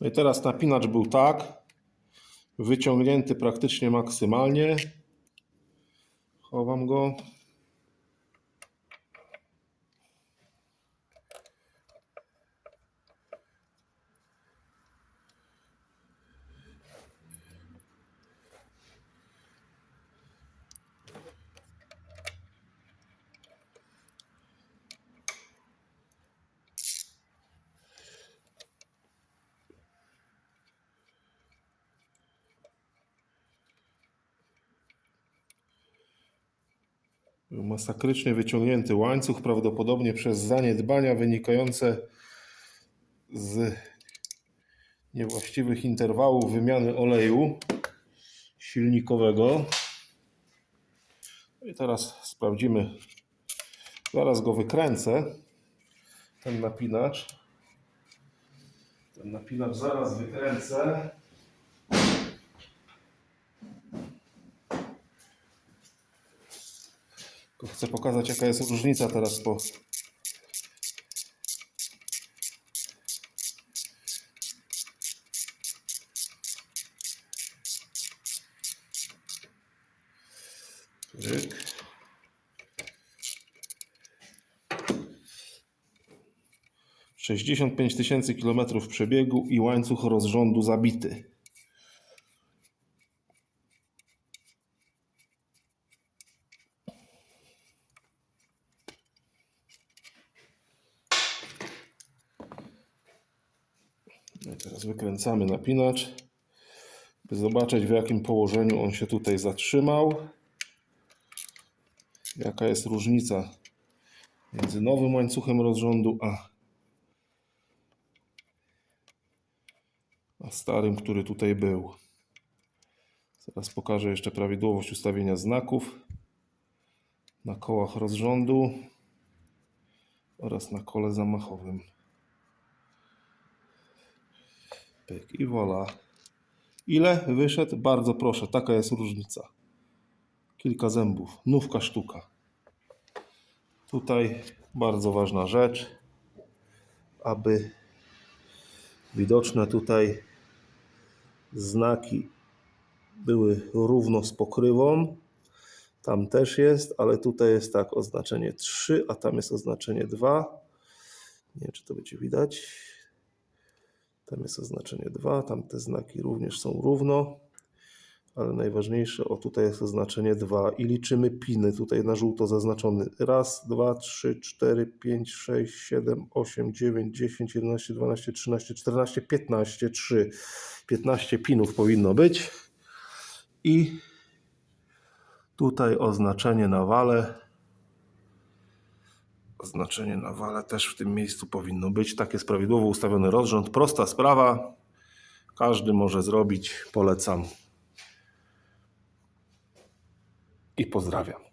No i teraz napinacz był tak, wyciągnięty praktycznie maksymalnie. Chowam go. Masakrycznie wyciągnięty łańcuch, prawdopodobnie przez zaniedbania wynikające z niewłaściwych interwałów wymiany oleju silnikowego. No I teraz sprawdzimy. Zaraz go wykręcę. Ten napinacz. Ten napinacz zaraz wykręcę. Tylko chcę pokazać jaka jest różnica teraz po Pyk. Sześćdziesiąt pięć tysięcy kilometrów przebiegu i łańcuch rozrządu zabity. Teraz wykręcamy napinacz, by zobaczyć w jakim położeniu on się tutaj zatrzymał. Jaka jest różnica między nowym łańcuchem rozrządu a, a starym, który tutaj był. Zaraz pokażę jeszcze prawidłowość ustawienia znaków na kołach rozrządu oraz na kole zamachowym. Pyk i wola. Ile wyszedł? Bardzo proszę, taka jest różnica. Kilka zębów, nówka sztuka. Tutaj bardzo ważna rzecz, aby widoczne tutaj znaki były równo z pokrywą. Tam też jest, ale tutaj jest tak oznaczenie 3, a tam jest oznaczenie 2. Nie wiem, czy to będzie widać. Tam jest oznaczenie 2, tam te znaki również są równo, ale najważniejsze, o tutaj jest oznaczenie 2 i liczymy piny, tutaj na żółto zaznaczony. Raz, dwa, trzy, cztery, pięć, sześć, siedem, osiem, dziewięć, dziesięć, jedenaście, dwanaście, trzynaście, czternaście, piętnaście, trzy. 15 pinów powinno być. I tutaj oznaczenie na wale. Oznaczenie na wale też w tym miejscu powinno być. Tak jest prawidłowo ustawiony rozrząd. Prosta sprawa. Każdy może zrobić. Polecam. I pozdrawiam.